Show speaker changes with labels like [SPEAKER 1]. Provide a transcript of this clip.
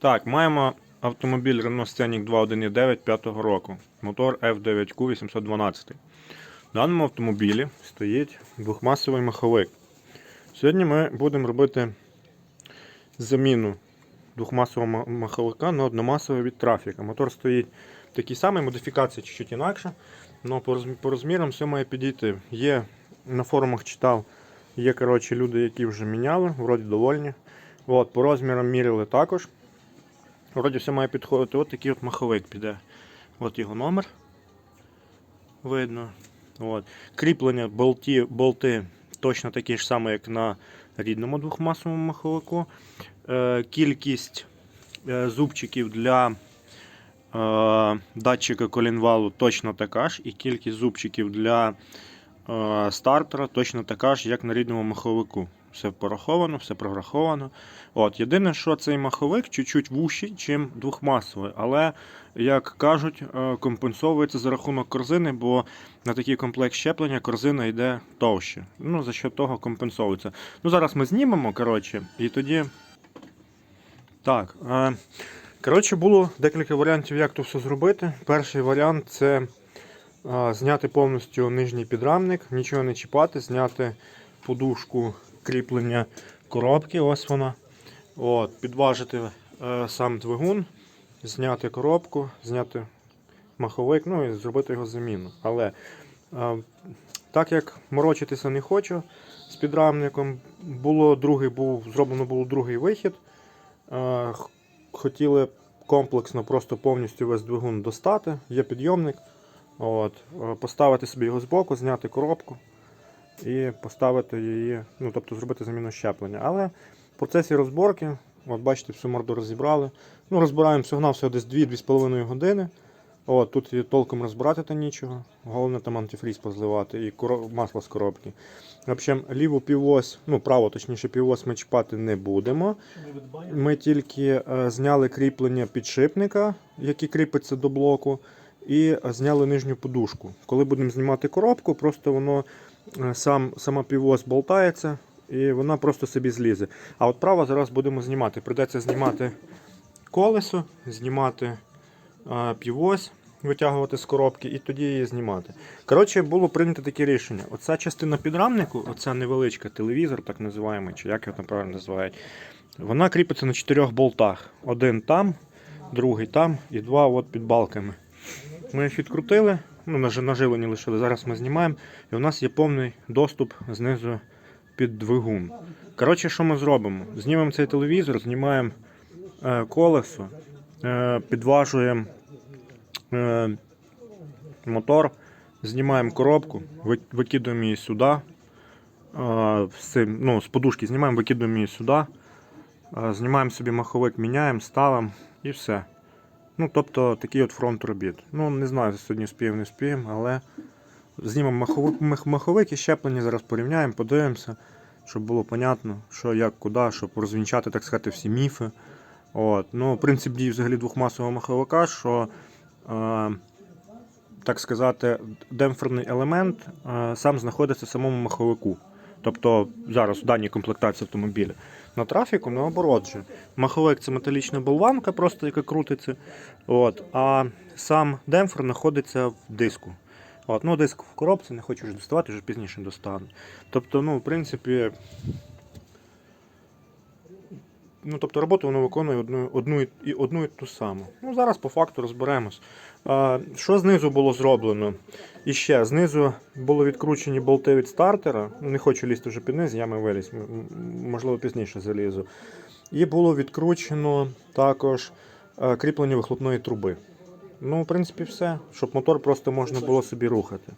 [SPEAKER 1] Так, маємо автомобіль Renault Scenic 2.1.9 5 року. Мотор F9Q 812. В даному автомобілі стоїть двохмасовий маховик. Сьогодні ми будемо робити заміну двохмасового маховика на одномасовий від трафіка. Мотор стоїть такий самий, модифікація чуть-чуть інакша. але по розмірам все має підійти. Є на форумах читав, є коротше, люди, які вже міняли, вроді довольні. От, по розмірам міряли також. Вроді все має підходити. От такий от маховик піде. От його номер. Видно. От. Кріплення болті, болти точно такі ж самі, як на рідному двохмасовому маховику. Е, кількість е, зубчиків для е, датчика колінвалу точно така ж. І кількість зубчиків для е, стартера точно така ж, як на рідному маховику. Все пораховано, все прораховано. От, єдине, що цей маховик чуть-чуть вущий, чим двохмасовий, але, як кажуть, е, компенсовується за рахунок корзини, бо на такий комплект щеплення корзина йде товще. Ну, за що того компенсовується. Ну, зараз ми знімемо, коротше, і тоді. Так. Е, коротше, було декілька варіантів, як то все зробити. Перший варіант це е, зняти повністю нижній підрамник, нічого не чіпати, зняти подушку кріплення коробки, ось вона. От, підважити е, сам двигун, зняти коробку, зняти маховик, ну і зробити його заміну. Але е, так як морочитися не хочу з підрамником, було другий, був, зроблено було другий вихід. Е, хотіли комплексно просто повністю весь двигун достати, є підйомник. От, е, поставити собі його збоку, зняти коробку і поставити її, ну тобто зробити заміну щеплення. Але в процесі розборки, от бачите, всю морду розібрали. Ну, розбираємо всього всього десь 2-2,5 години. От, тут і толком розбирати та нічого. Головне там антифріз позливати і масло з коробки. В общем, ліву півось, ну праву, точніше, півось ми чіпати не будемо. Ми тільки е, зняли кріплення підшипника, який кріпиться до блоку, і е, зняли нижню подушку. Коли будемо знімати коробку, просто воно сам, сама півось болтається і вона просто собі злізе. А от право зараз будемо знімати. Придеться знімати колесо, знімати е, півось, витягувати з коробки і тоді її знімати. Коротше, було прийнято таке рішення. Оця частина підрамнику, оця невеличка телевізор, так називаємо, чи як його там правильно називають, вона кріпиться на чотирьох болтах. Один там, другий там і два от під балками. Ми їх відкрутили, ну, наживлені лишили. Зараз ми знімаємо, і у нас є повний доступ знизу під двигун. Коротше, що ми зробимо? Знімемо цей телевізор, знімаємо е, колесо, е, підважуємо е, мотор, знімаємо коробку, ви- викидуємо її сюди. е, ну, з подушки знімаємо, викидуємо її сюди. Е, Знімаємо собі маховик, міняємо, ставимо і все. Ну, тобто такий от фронт робіт. Ну, не знаю, сьогодні спіємо, не спіємо, але знімемо маховик, мах- маховик і щеплення зараз порівняємо, подивимося, щоб було понятно, що, як, куди, щоб розвінчати, так сказати, всі міфи. От. Ну, принцип дії взагалі двохмасового маховика, що, е, так сказати, демпферний елемент е, сам знаходиться в самому маховику. Тобто зараз у даній комплектації автомобіля. На трафіку наоборот же. Маховик це металічна болванка, просто яка крутиться. От, а сам демпфер знаходиться в диску. От, ну, диск в коробці, не хочу вже доставати, вже пізніше достану. Тобто, ну, в принципі, ну, тобто роботу воно виконує одну, одну, і- одну і ту саму. Ну, зараз по факту розберемось. А, що знизу було зроблено? І ще знизу були відкручені болти від стартера. Ну, Не хочу лізти вже під низ, ями виліз, можливо, пізніше залізу. І було відкручено також е, кріплення вихлопної труби. Ну, в принципі, все, щоб мотор просто можна було собі рухати.